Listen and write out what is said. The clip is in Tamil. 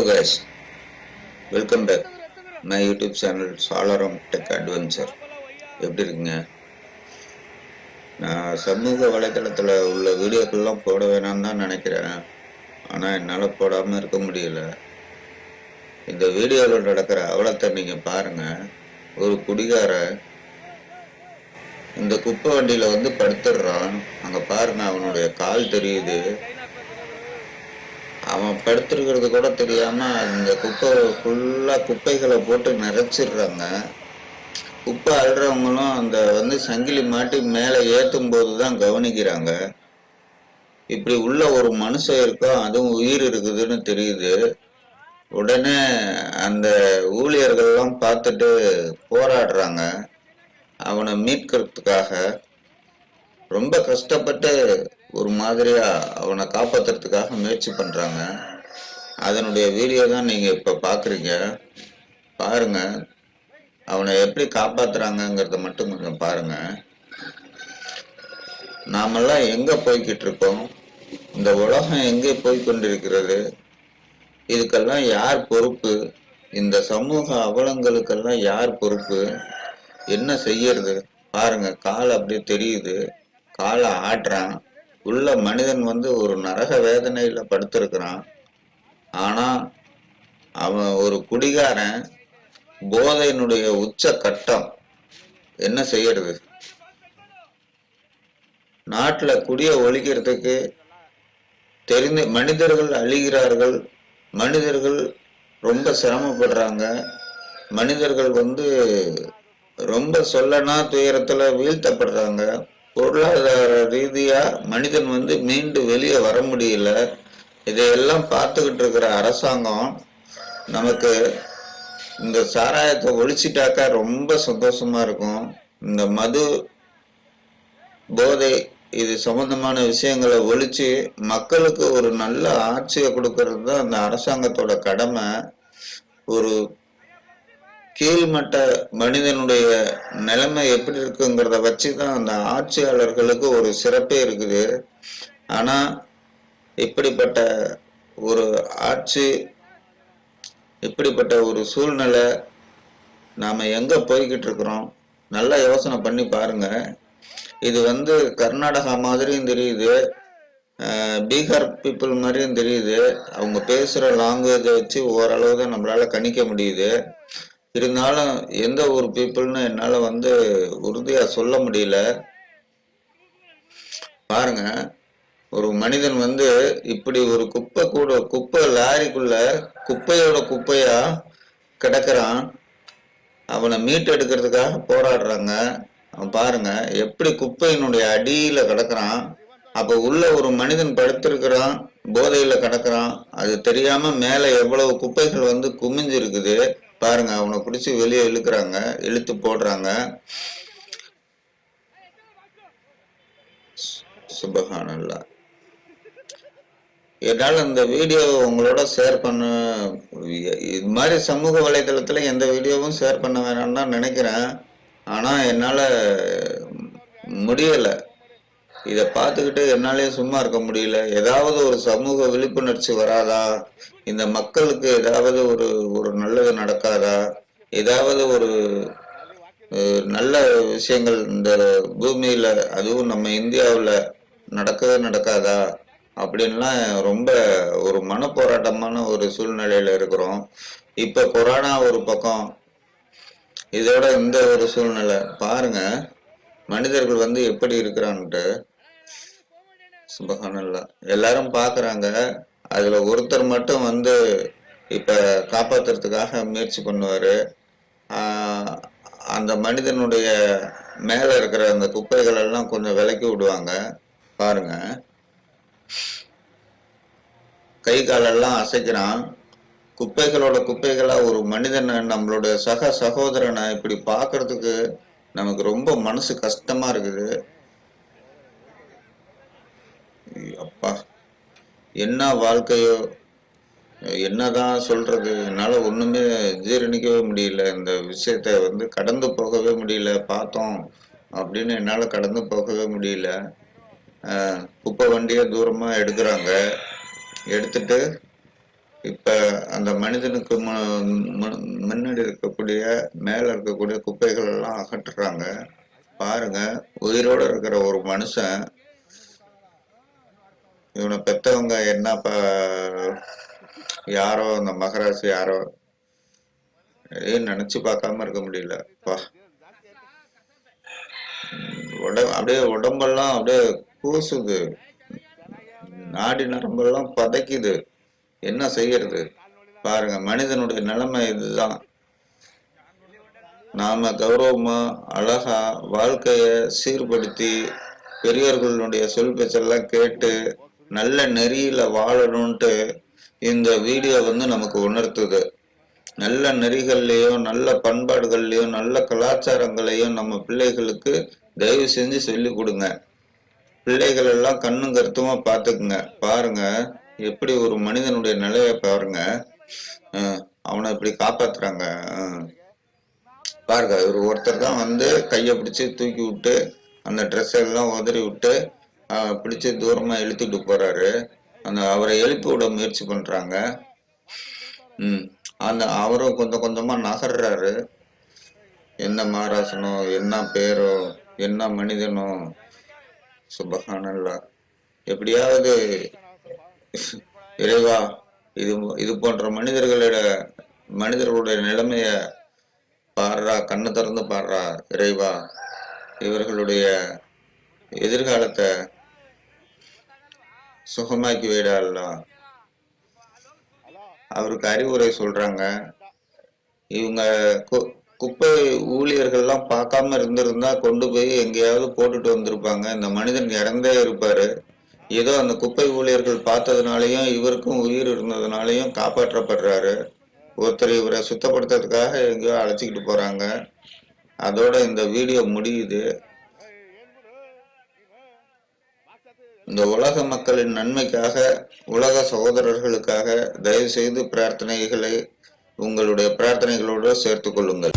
ஹலோ கைஸ் வெல்கம் பேக் நான் யூடியூப் சேனல் சாலரம் டெக் அட்வென்ச்சர் எப்படி இருக்குங்க? நான் சமூக வலைதளத்தில் உள்ள வீடியோக்கள்லாம் போட வேணாம்னு தான் நினைக்கிறேன். ஆனால் என்னால் போடாமல் இருக்க முடியல. இந்த வீடியோவில் நடக்கிற அவலத்தை நீங்கள் பாருங்கள் ஒரு குடிகார இந்த குப்பை வண்டியில் வந்து படுத்துடுறான். அங்கே பாருங்க அவனுடைய கால் தெரியுது. அவன் படுத்திருக்கிறது கூட தெரியாம அந்த குப்பை ஃபுல்லா குப்பைகளை போட்டு நிறைச்சிடுறாங்க குப்பை அழுறவங்களும் அந்த வந்து சங்கிலி மாட்டி மேலே ஏற்றும் போது தான் கவனிக்கிறாங்க. இப்படி உள்ள ஒரு மனுஷன் இருக்கோ அதுவும் உயிர் இருக்குதுன்னு தெரியுது. உடனே அந்த ஊழியர்கள்லாம் பார்த்துட்டு போராடுறாங்க. அவனை மீட்கிறதுக்காக. ரொம்ப கஷ்டப்பட்டு ஒரு மாதிரியா அவனை காப்பாத்துறதுக்காக முயற்சி பண்றாங்க. அதனுடைய வீடியோ தான் நீங்க இப்ப பாக்குறீங்க. பாருங்க. அவனை எப்படி காப்பாத்துறாங்கங்கிறத மட்டும் கொஞ்சம் பாருங்க. நாமெல்லாம் எங்க போய்கிட்டு இருக்கோம்? இந்த உலகம் எங்கே போய் கொண்டிருக்கிறது? இதுக்கெல்லாம் யார் பொறுப்பு? இந்த சமூக அவலங்களுக்கெல்லாம் யார் பொறுப்பு? என்ன செய்யறது? பாருங்க. கால் அப்படியே தெரியுது. காலை ஆட்டுறான். உள்ள மனிதன் வந்து ஒரு நரக வேதனையில படுத்திருக்கிறான். ஆனா அவன் ஒரு குடிகாரன் போதையினுடைய உச்ச கட்டம் என்ன செய்யறது? நாட்டுல குடிய ஒழிக்கிறதுக்கு தெரிந்து மனிதர்கள் அழிகிறார்கள் மனிதர்கள் ரொம்ப சிரமப்படுறாங்க மனிதர்கள் வந்து ரொம்ப சொல்லனா துயரத்துல வீழ்த்தப்படுறாங்க. பொருளாதார ரீதியா மனிதன் வந்து மீண்டு வெளியே வர முடியல. இதையெல்லாம் பார்த்துக்கிட்டு இருக்கிற அரசாங்கம் நமக்கு இந்த சாராயத்தை ஒழிச்சிட்டாக்கா ரொம்ப சந்தோஷமா இருக்கும். இந்த மது போதை இது சம்பந்தமான விஷயங்களை ஒழிச்சு மக்களுக்கு ஒரு நல்ல ஆட்சியை கொடுக்கறது தான் அந்த அரசாங்கத்தோட கடமை. ஒரு கீழ்மட்ட மனிதனுடைய நிலைமை எப்படி இருக்குங்கிறத வச்சு தான் அந்த ஆட்சியாளர்களுக்கு ஒரு சிறப்பே இருக்குது. ஆனா இப்படிப்பட்ட ஒரு ஆட்சி இப்படிப்பட்ட ஒரு சூழ்நிலை நாம எங்க போய்கிட்டு இருக்கிறோம்? நல்லா யோசனை பண்ணி பாருங்க. இது வந்து கர்நாடகா மாதிரியும் தெரியுது. பீகார் பீப்புள் மாதிரியும் தெரியுது. அவங்க பேசுற லாங்குவேஜை வச்சு ஓரளவு தான் நம்மளால கணிக்க முடியுது. இருந்தாலும் எந்த ஒரு பீப்புள்னு என்னால் வந்து உறுதியாக சொல்ல முடியல. பாருங்க ஒரு மனிதன் வந்து இப்படி ஒரு குப்பை கூட குப்பை லாரிக்குள்ள குப்பையோட குப்பையா கிடக்குறான். அவனை மீட்டெடுக்கிறதுக்காக போராடுறாங்க. பாருங்க எப்படி குப்பையினுடைய அடியில கிடக்குறான். அப்ப உள்ள ஒரு மனிதன் படுத்திருக்கிறான் போதையில கிடக்குறான். அது தெரியாம மேல எவ்வளவு குப்பைகள் வந்து குமிஞ்சிருக்குது. பாருங்க அவனை பிடிச்சி வெளியே இழுக்கிறாங்க இழுத்து போடுறாங்க. சுபகானல்லா. என்னால் இந்த வீடியோ உங்களோட ஷேர் பண்ண இது மாதிரி சமூக வலைதளத்தில் எந்த வீடியோவும் ஷேர் பண்ண வேணாம்னு தான் நினைக்கிறேன். ஆனால் என்னால் முடியலை. இதை பார்த்துக்கிட்டு என்னாலே சும்மா இருக்க முடியல. ஏதாவது ஒரு சமூக விழிப்புணர்ச்சி வராதா? இந்த மக்களுக்கு ஏதாவது ஒரு ஒரு நல்லது நடக்காதா? ஏதாவது ஒரு நல்ல விஷயங்கள் இந்த பூமியில அதுவும் நம்ம இந்தியாவில் நடக்கவே நடக்காதா? அப்படின்லாம் ரொம்ப ஒரு மனப்போராட்டமான ஒரு சூழ்நிலையில இருக்கிறோம். இப்ப கொரோனா ஒரு பக்கம். இதோட இந்த ஒரு சூழ்நிலை. பாருங்க மனிதர்கள் வந்து எப்படி இருக்கிறான்ட்டு. சுபகானல்லா. எல்லாரும் பாக்குறாங்க. அதுல ஒருத்தர் மட்டும் வந்து இப்ப காப்பாத்துறதுக்காக முயற்சி பண்ணுவாரு. ஆஹ் அந்த மனிதனுடைய மேல இருக்கிற அந்த குப்பைகள் எல்லாம் கொஞ்சம் விலக்கி விடுவாங்க. பாருங்க. கை காலெல்லாம் அசைக்கிறான். குப்பைகளோட குப்பைகளா ஒரு மனிதனை நம்மளுடைய சக சகோதரனை இப்படி பாக்குறதுக்கு நமக்கு ரொம்ப மனசு கஷ்டமா இருக்குது. பா அப்பா என்ன வாழ்க்கையோ என்னதான் சொல்றது என்னால ஒண்ணுமே ஜீரணிக்கவே முடியல. இந்த விஷயத்த வந்து கடந்து போகவே முடியல பார்த்தோம் அப்படின்னு என்னால கடந்து போகவே முடியல. குப்பை வண்டியை தூரமா எடுக்கிறாங்க. எடுத்துட்டு இப்ப அந்த மனிதனுக்கு மு- முன்னாடி இருக்கக்கூடிய மேல இருக்கக்கூடிய குப்பைகள் எல்லாம் அகற்றுறாங்க. பாருங்க உயிரோட இருக்கிற ஒரு மனுஷன் இவனை பெத்தவங்க என்ன ப யாரோ அந்த மகராசி யாரோ ஏன் நினைச்சு பார்க்காம இருக்க முடியல. பா உட அப்படியே உடம்பெல்லாம் அப்படியே கூசுது. நாடி நரம்பெல்லாம் பதைக்குது. என்ன செய்யறது? பாருங்க மனிதனுடைய நிலைமை இதுதான். நாம கௌரவமா அழகா வாழ்க்கைய சீர்படுத்தி பெரியவர்களுடைய சொல் பேச்செல்லாம் கேட்டு நல்ல நெறியில வாழணும்ட்டு இந்த வீடியோ வந்து நமக்கு உணர்த்துது. நல்ல நெறிகள்லையும் நல்ல பண்பாடுகள்லையும் நல்ல கலாச்சாரங்களையும் நம்ம பிள்ளைகளுக்கு தயவு செஞ்சு சொல்லி கொடுங்க. பிள்ளைகள் எல்லாம் கண்ணும் கருத்துமா பாத்துக்குங்க பாருங்க எப்படி ஒரு மனிதனுடைய நிலைய பாருங்க. அவனை இப்படி காப்பாத்துறாங்க. பாருங்க இவர் ஒருத்தர் தான் வந்து கையை பிடிச்சு தூக்கி விட்டு அந்த ட்ரெஸ் எல்லாம் உதறி விட்டு பிடிச்சு தூரமா இழுத்துட்டு போறாரு. அந்த அவரை எழுப்பி விட முயற்சி பண்றாங்க. ம் அந்த அவரும் கொஞ்சம் கொஞ்சமா நகர்றாரு. என்ன மாராசனோ என்ன பேரோ என்ன மனிதனோ. சுபகானல்லா. எப்படியாவது இறைவா இது இது போன்ற மனிதர்களோட மனிதர்களுடைய நிலைமைய பாடுறா கண்ணை திறந்து பாடுறா இறைவா. இவர்களுடைய எதிர்காலத்தை சுகமாக்கி வைடா அவருக்கு அறிவுரை சொல்றாங்க. இவங்க கு- குப்பை ஊழியர்கள்லாம் பார்க்காம இருந்திருந்தா கொண்டு போய் எங்கேயாவது போட்டுட்டு வந்திருப்பாங்க. இந்த மனிதன் இறந்தே இருப்பாரு. ஏதோ அந்த குப்பை ஊழியர்கள் பார்த்ததுனாலையும் இவருக்கும் உயிர் இருந்ததுனாலையும் காப்பாற்றப்படுறாரு. ஒருத்தர் இவரை சுத்தப்படுத்துறதுக்காக எங்கேயோ அழைச்சிக்கிட்டு போறாங்க. அதோட இந்த வீடியோ முடியுது. இந்த உலக மக்களின் நன்மைக்காக உலக சகோதரர்களுக்காக தயவு செய்து பிரார்த்தனைகளை உங்களுடைய பிரார்த்தனைகளோடு சேர்த்துக் கொள்ளுங்கள்.